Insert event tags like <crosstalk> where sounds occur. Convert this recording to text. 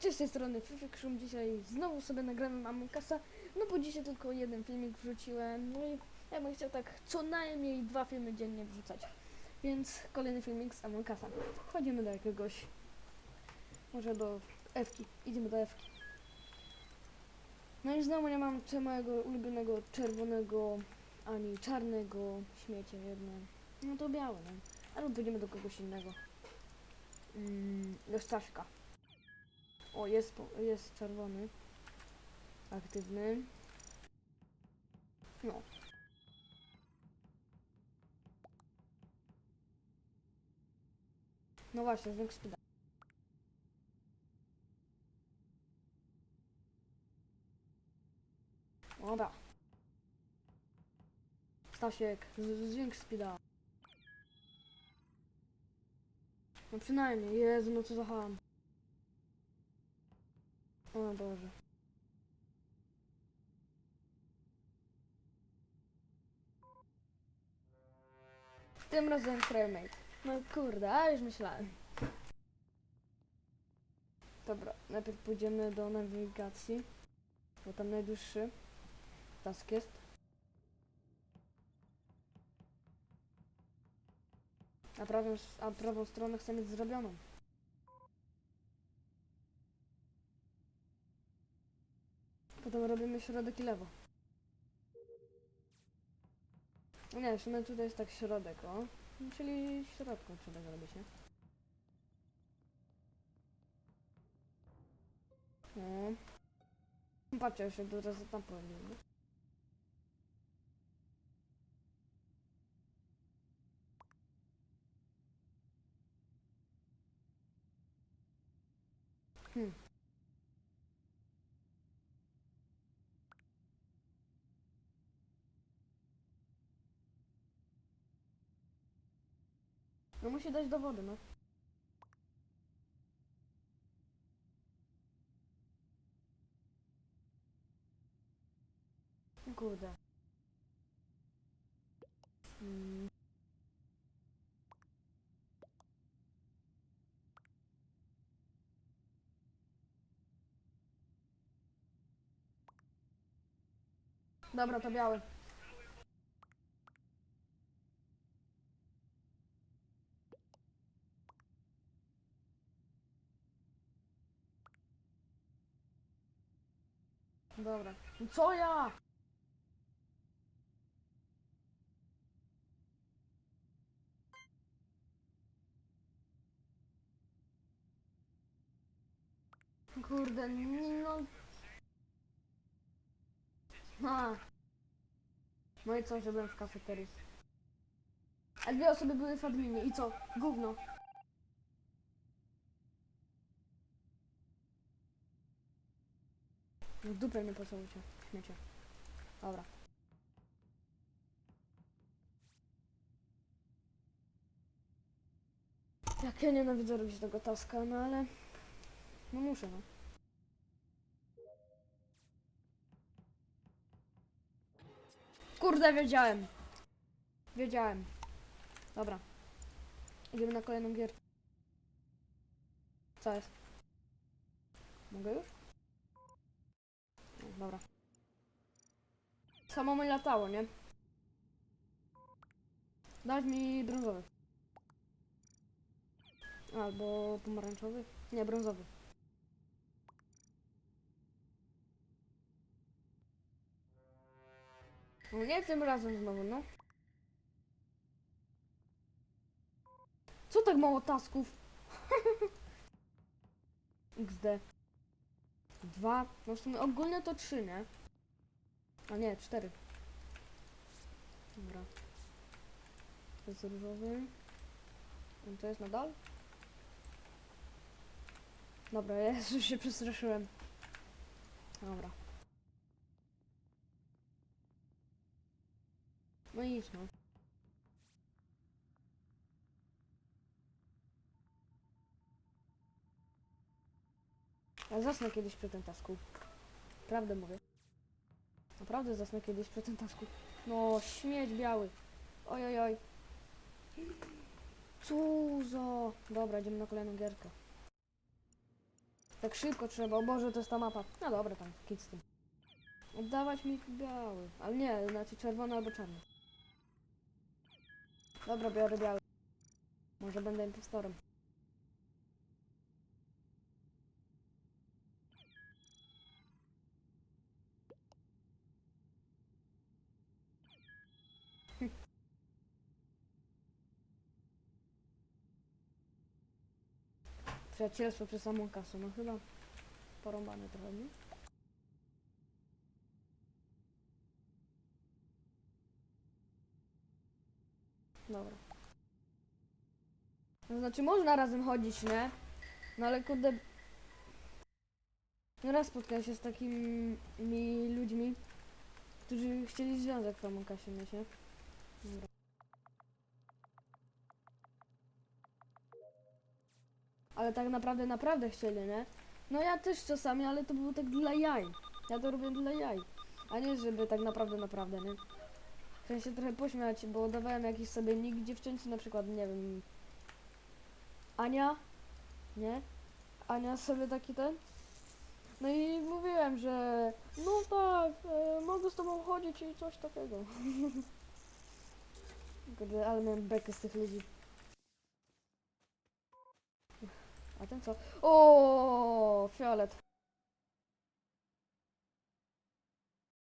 Cześć, z tej strony Fifikrzum. Dzisiaj znowu sobie nagramy Mamą Kasa. No bo dzisiaj tylko jeden filmik wrzuciłem. No i ja bym chciał tak co najmniej dwa filmy dziennie wrzucać. Więc kolejny filmik z Among Kasa. Wchodzimy do jakiegoś... Może do Ewki. Idziemy do Ewki. No i znowu nie mam mojego ulubionego czerwonego, ani czarnego śmiecia jedno. No to białe, no. Albo pójdziemy do kogoś innego. Mm, do Staszka. O, jest, jest czerwony. Aktywny. No. No właśnie, zwiększ speeda. Dobra. Stasiek, zwiększ speeda. No przynajmniej, Jezu, no co za ham. O Boże. Tym razem Trailmate. No kurde, a już myślałem. Dobra, najpierw pójdziemy do nawigacji, bo tam najdłuższy task jest. A prawą, a prawą stronę chcę mieć zrobioną. Potem robimy środek i lewo. No Nie, w sumie tutaj jest tak środek, o. Czyli środką trzeba zrobić, nie? No. Patrzcie, już się do razu tam nie? Hmm. No musi dać do wody, no. Kurde. Mm. Dobra, to biały. Dobra. No Co ja? Kurde, no... Ha. No i co, że byłem w kafeterii? A dwie osoby były w adminie i co? Gówno. W dupę mnie posłujcie, śmiecie. Dobra. Jak ja nienawidzę robić tego taska, no ale... No muszę, no. Kurde, wiedziałem. Wiedziałem. Dobra. Idziemy na kolejną gierkę. Co jest? Mogę już? Dobra. Samo mi latało, nie? Dać mi brązowy. Albo pomarańczowy? Nie, brązowy. No nie tym razem znowu, no. Co tak mało tasków? <laughs> XD. Dwa. No w sumie ogólnie to trzy, nie? A nie, cztery. Dobra. To jest różowy. I to jest nadal? Dobra, ja <laughs> już się przestraszyłem. Dobra. No i idź no. Ja zasnę kiedyś przy tym tasku. Prawdę mówię. Naprawdę zasnę kiedyś przy tym tasku. No, śmieć biały. Oj, oj, oj. Cuzo. Dobra, idziemy na kolejną gierkę. Tak szybko trzeba, o Boże, to jest ta mapa. No dobra, tam, kit z tym. Oddawać mi biały. Ale nie, znaczy czerwony albo czarny. Dobra, biorę biały. Może będę impostorem. Przyjacielstwo przez samą kasę, no chyba porąbane trochę, nie? Dobra. No znaczy można razem chodzić, nie? No ale kurde... No raz spotkałem się z takimi ludźmi, którzy chcieli związek w samą kasie mieć, nie? Dobra. Ale tak naprawdę, naprawdę chcieli, nie? No ja też czasami, ale to było tak dla jaj. Ja to robię dla jaj. A nie, żeby tak naprawdę, naprawdę, nie? Chciałem się trochę pośmiać, bo dawałem jakiś sobie nick dziewczynce, na przykład, nie wiem... Ania? Nie? Ania sobie taki ten? No i mówiłem, że no tak, e, mogę z tobą chodzić i coś takiego. <laughs> Kurde, ale miałem bekę z tych ludzi. A ten co? O, fiolet.